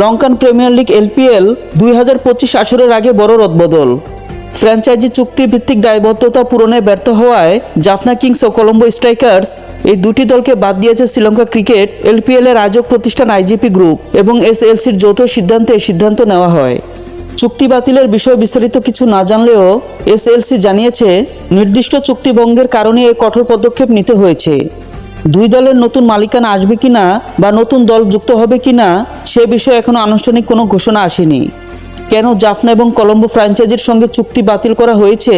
Lankan premier league LPL দুই হাজার পঁচিশ আসরের আগে বড় রদবদল। ফ্র্যাঞ্চাইজি চুক্তি ভিত্তিক দায়বদ্ধতা পূরণে ব্যর্থ হওয়ায় জাফনা কিংস ও কলম্বো স্ট্রাইকার্স এই দুটি দলকে বাদ দিয়েছে শ্রীলঙ্কা ক্রিকেট, এলপিএল এর আয়োজক প্রতিষ্ঠান আইজিপি গ্রুপ এবং এসএলসির যৌথ সিদ্ধান্তে সিদ্ধান্ত নেওয়া হয়। চুক্তি বাতিলের বিষয়ে বিস্তারিত কিছু না জানলেও এসএলসি জানিয়েছে, নির্দিষ্ট চুক্তিভঙ্গের কারণে এই কঠোর পদক্ষেপ নিতে হয়েছে। দুই দলের নতুন মালিকানা আসবে কিনা বা নতুন দল যুক্ত হবে কিনা সে বিষয়ে এখনও আনুষ্ঠানিক কোনো ঘোষণা আসেনি। কেন জাফনা এবং কলম্বো ফ্র্যাঞ্চাইজির সঙ্গে চুক্তি বাতিল করা হয়েছে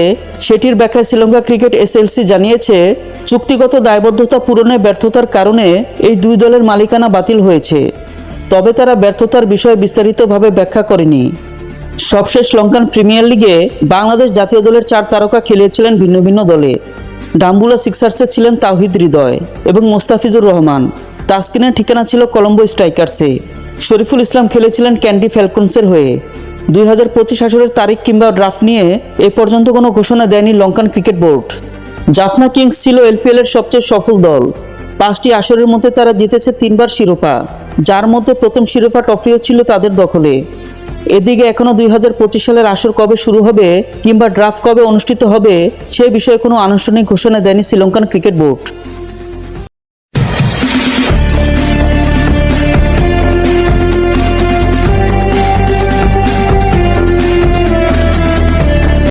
সেটির ব্যাখ্যায় শ্রীলঙ্কা ক্রিকেট এসএলসি জানিয়েছে, চুক্তিগত দায়বদ্ধতা পূরণের ব্যর্থতার কারণে এই দুই দলের মালিকানা বাতিল হয়েছে। তবে তারা ব্যর্থতার বিষয়ে বিস্তারিতভাবে ব্যাখ্যা করেনি। সবশেষ লঙ্কান প্রিমিয়ার লিগে বাংলাদেশ জাতীয় দলের চার তারকা খেলিয়েছিলেন ভিন্ন ভিন্ন দলে। ডাম্বুলা সিক্সার্সে ছিলেন তাওহিদ হৃদয় এবং মোস্তাফিজুর রহমান। তাসকিনের ঠিকানা ছিল কলম্বো স্ট্রাইকার্সে। শরীফুল ইসলাম খেলেছিলেন ক্যান্ডি ফ্যালকনসের হয়ে। দুই হাজার পঁচিশ আসরের তারিখ কিংবা ড্রাফট নিয়ে এ পর্যন্ত কোনো ঘোষণা দেয়নি Lankan cricket board. Jaffna Kings ছিল এলপিএল এর সবচেয়ে সফল দল। পাঁচটি আসরের মধ্যে তারা জিতেছে তিনবার শিরোপা, যার মধ্যে প্রথম শিরোপা ট্রফিও ছিল তাদের দখলে। এদিকে এখনও দুই হাজার পঁচিশ সালের আসর কবে শুরু হবে কিংবা ড্রাফট কবে অনুষ্ঠিত হবে, সে বিষয়ে কোনো আনুষ্ঠানিক ঘোষণা দেয়নি শ্রীলঙ্কান ক্রিকেট বোর্ড।